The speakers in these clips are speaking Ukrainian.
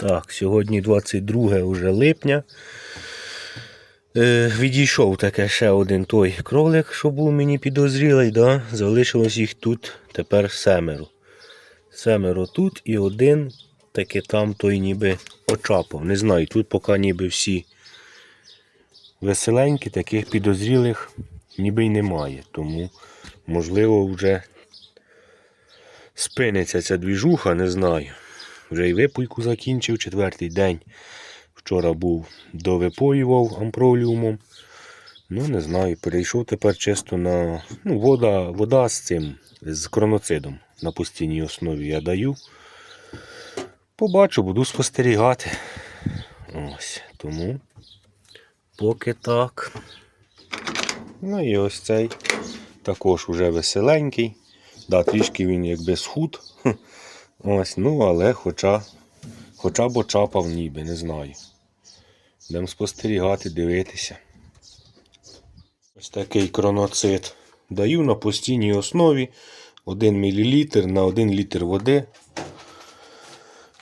Так, сьогодні 22 вже липня. Е, відійшов таке ще один той кролик, що був мені підозрілий. Да? Залишилось їх тут тепер семеро. Семеро тут і один таки там той ніби очапав. Не знаю, тут поки ніби всі веселенькі, таких підозрілих ніби й немає. Тому, можливо, вже спиниться ця двіжуха, не знаю. Вже й випойку закінчив, четвертий день. Вчора був довипоював ампроліумом. Ну, не знаю, перейшов тепер чисто на ну, вода, вода з цим, з кроноцидом на постійній основі я даю. Побачу, буду спостерігати. Ось, тому поки так. Ну і ось цей також уже веселенький. Да, трішки він якби схуд. Ось, ну, але хоча, хоча б очапав ніби, не знаю. Будемо спостерігати, дивитися. Ось такий кроноцит. Даю на постійній основі 1 мл на 1 літр води.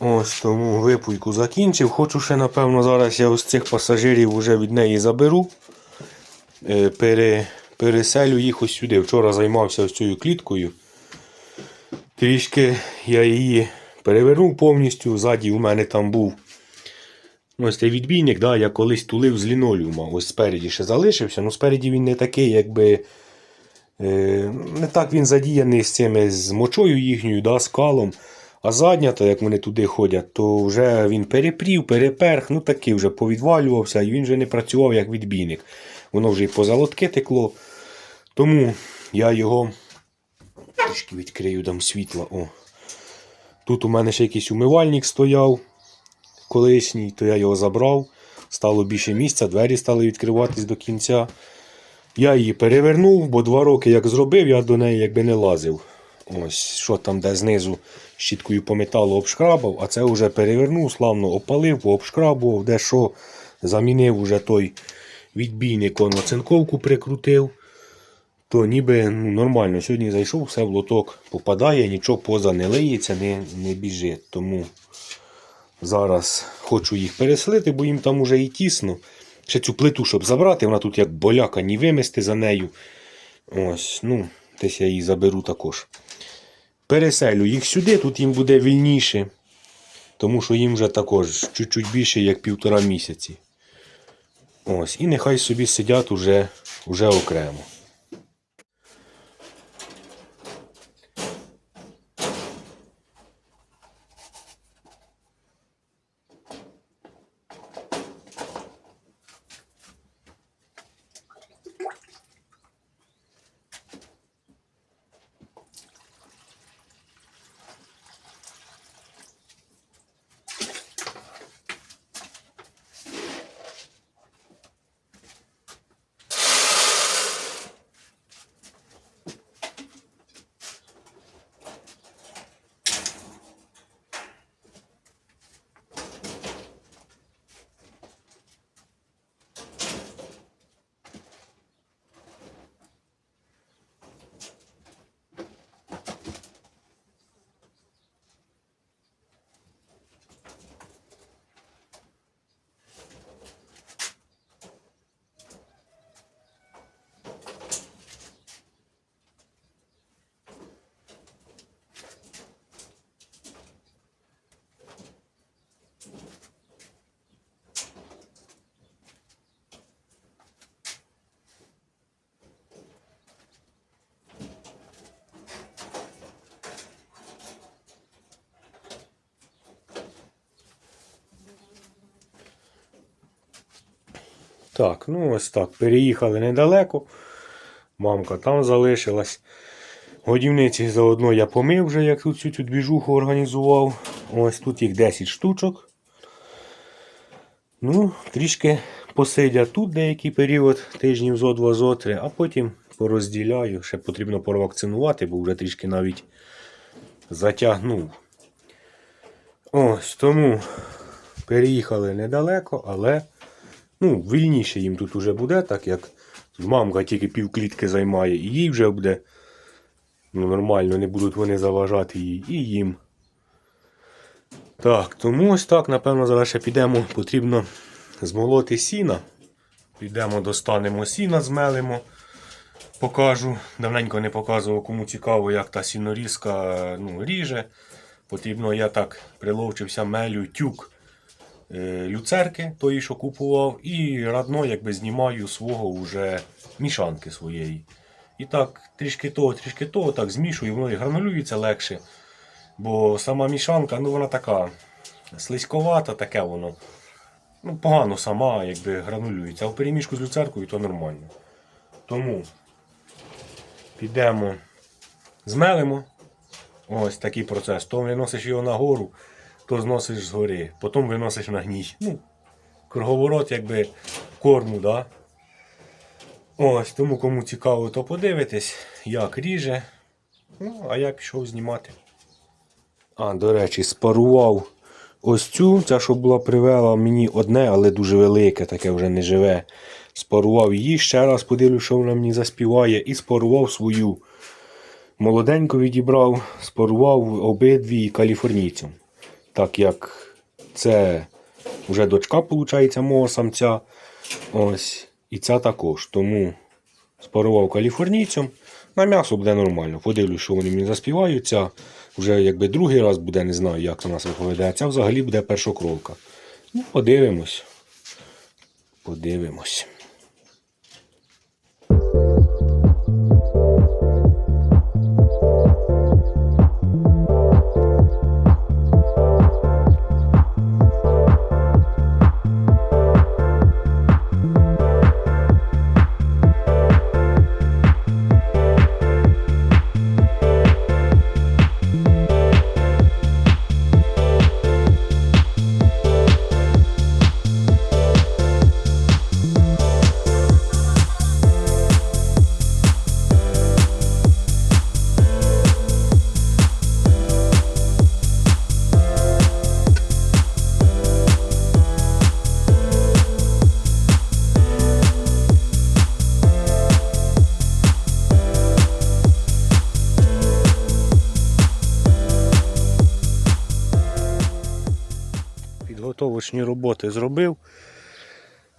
Ось тому випуйку закінчив. Хочу ще, напевно, зараз я ось цих пасажирів вже від неї заберу. Е, Пере, переселю їх ось сюди. Вчора займався ось цією кліткою. Трішки я її перевернув повністю. Ззаді у мене там був ось цей відбійник, да, я колись тулив з лінолеума. Ось спереді ще залишився. Ну спереді він не такий, якби. Е, не так він задіяний з цими з мочою їхньою, да, з калом. А задня, то як вони туди ходять, то вже він перепрів, переперх, ну такий вже повідвалювався, і він вже не працював як відбійник. Воно вже і по залотки текло. Тому я його трішки відкрию, дам світла. О. Тут у мене ще якийсь умивальник стояв колишній, то я його забрав. Стало більше місця, двері стали відкриватись до кінця. Я її перевернув, бо два роки як зробив, я до неї якби не лазив. Ось, що там, де знизу щіткою по металу обшкрабав, а це вже перевернув, славно опалив, обшкрабував, де що замінив уже той відбійник, он оцинковку прикрутив. То ніби ну, нормально. Сьогодні зайшов, все в лоток попадає, нічого поза не лиється, не, не біжить. Тому зараз хочу їх переселити, бо їм там уже і тісно. Ще цю плиту, щоб забрати, вона тут як боляка, ні вимести за нею. Ось, ну, десь я її заберу також. Переселю їх сюди, тут їм буде вільніше. Тому що їм вже також чуть-чуть більше, як півтора місяці. Ось, і нехай собі сидять уже, уже окремо. Так, ну ось так. Переїхали недалеко. Мамка там залишилась. Годівниці заодно я помив вже, як тут цю цю двіжуху організував. Ось тут їх 10 штучок. Ну, трішки посидять тут деякий період, тижнів зо два зо три, а потім порозділяю. Ще потрібно провакцинувати, бо вже трішки навіть затягнув. Ось тому переїхали недалеко, але ну, вільніше їм тут уже буде, так як мамка тільки півклітки займає, і їй вже буде ну, нормально, не будуть вони заважати їй і їм. Так, тому ось так, напевно, зараз ще підемо, потрібно змолоти сіна. Підемо, достанемо сіна, змелимо. Покажу. Давненько не показував, кому цікаво, як та сінорізка ну, ріже. Потрібно, я так приловчився мелю тюк люцерки, тої, що купував, і радно якби знімаю свого уже мішанки своєї. І так, трішки того, трішки того, так змішую, воно і гранулюється легше. Бо сама мішанка, ну вона така слизьковата, таке воно. Ну, погано сама, якби гранулюється. А в перемішку з люцеркою то нормально. Тому підемо, змелимо. Ось такий процес. То виносиш його нагору, то зносиш згори, потім виносиш на гній. Ну, круговорот якби корму, да? Ось, тому кому цікаво, то подивитись, як ріже. Ну, а я пішов знімати. А, до речі, спарував ось цю, ця, що була привела мені одне, але дуже велике, таке вже не живе. Спарував її, ще раз подивлюсь, що вона мені заспіває, і спарував свою. Молоденько відібрав, спарував обидві каліфорнійцям. Так як це вже дочка, виходить, мого самця. Ось. І ця також. Тому спарував каліфорнійцям. На м'ясо буде нормально. Подивлюсь, що вони мені заспівають. Вже якби другий раз буде, не знаю, як вона себе поведе. А ця взагалі буде першокровка. Ну, подивимось. Подивимось. Підготовочні роботи зробив.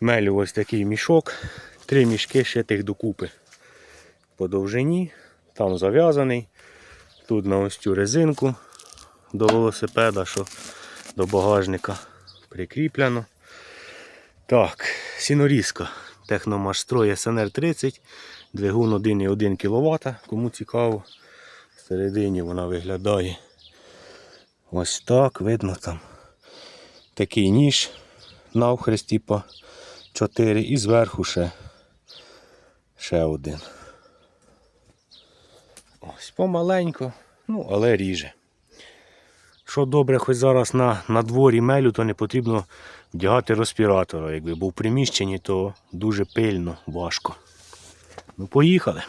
Мелю ось такий мішок. Три мішки ще тих докупи. По довжині. Там зав'язаний. Тут на ось цю резинку до велосипеда, що до багажника прикріплено. Так, сінорізка. Техномаш Строй СНР 30, двигун 1,1 кВт. Кому цікаво, всередині вона виглядає ось так, видно там такий ніж навхрест, типа 4 і зверху ще, ще один. Ось помаленько, ну, але ріже. Що добре, хоч зараз на, на дворі мелю, то не потрібно вдягати респіратора. Якби був в приміщенні, то дуже пильно, важко. Ну, поїхали.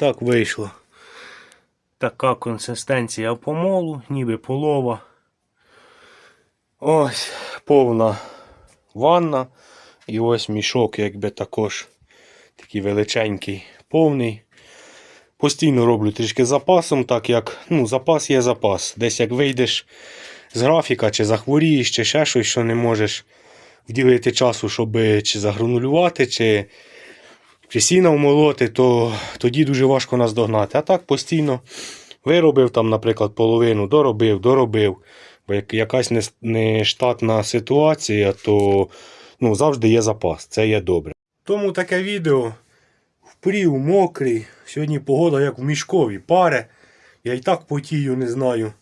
Так вийшло. Така консистенція помолу, ніби полова. Ось повна ванна. І ось мішок, якби також такий величенький, повний. Постійно роблю трішки запасом, так як ну, запас є запас. Десь як вийдеш з графіка, чи захворієш, чи ще щось, що не можеш вділити часу, щоб чи загранулювати, чи, чи сіна вмолоти, то тоді дуже важко нас догнати. А так постійно виробив там, наприклад, половину, доробив, доробив. Бо як якась нештатна ситуація, то ну, завжди є запас. Це є добре. Тому таке відео впрів, мокрий. Сьогодні погода як в мішкові паре. Я і так потію, не знаю.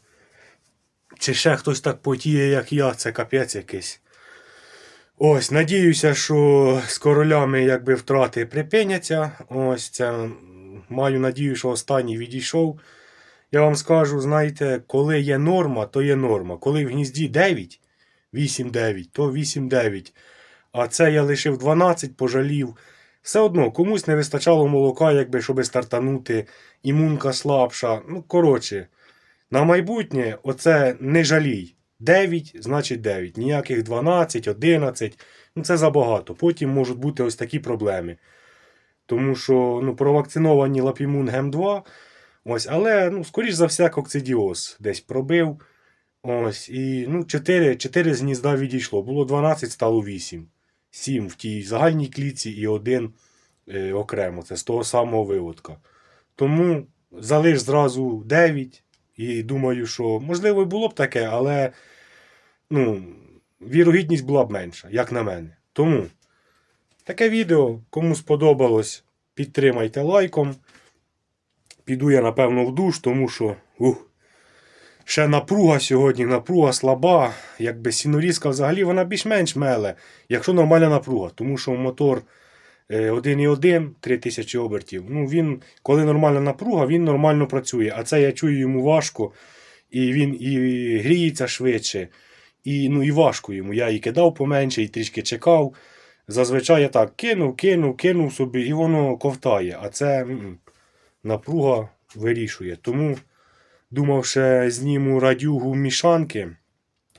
Чи ще хтось так потіє, як я, це капець якийсь. Ось, надіюся, що з королями якби втрати припиняться. Ось це маю надію, що останній відійшов. Я вам скажу, знаєте, коли є норма, то є норма. Коли в гнізді 9, 8-9, то 8-9. А це я лишив 12, пожалів. Все одно, комусь не вистачало молока, якби, щоб стартанути, імунка слабша. Ну, коротше, на майбутнє оце не жалій. 9, значить 9. Ніяких 12, 11. Ну, це забагато. Потім можуть бути ось такі проблеми. Тому що ну, провакциновані лапімун ГЕМ-2. Ось, але, ну, скоріш за все, кокцидіоз десь пробив. Ось, і ну, 4, 4 з гнізда відійшло. Було 12, стало 8. 7 в тій загальній клітці і один е, окремо. Це з того самого виводка. Тому залиш зразу 9. І думаю, що можливо було б таке, але ну, вірогідність була б менша, як на мене. Тому таке відео, кому сподобалось, підтримайте лайком. Піду я, напевно, в душ, тому що ух, ще напруга сьогодні, напруга слаба. Якби сінорізка взагалі вона більш-менш меле, якщо нормальна напруга, тому що мотор 1,1 3000 обертів. Ну, він, коли нормальна напруга, він нормально працює. А це я чую йому важко, і він і гріється швидше, і, ну, і важко йому. Я і кидав поменше, і трішки чекав. Зазвичай я так кинув, кинув, кинув собі, і воно ковтає. А це напруга вирішує. Тому думав, ще зніму радюгу мішанки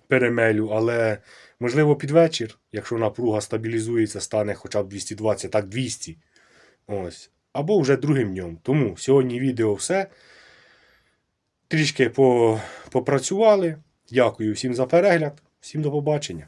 перемелю, але можливо під вечір, якщо напруга стабілізується, стане хоча б 220, так 200. Ось. Або вже другим днем. Тому сьогодні відео все. Трішки попрацювали. Дякую всім за перегляд. Всім до побачення.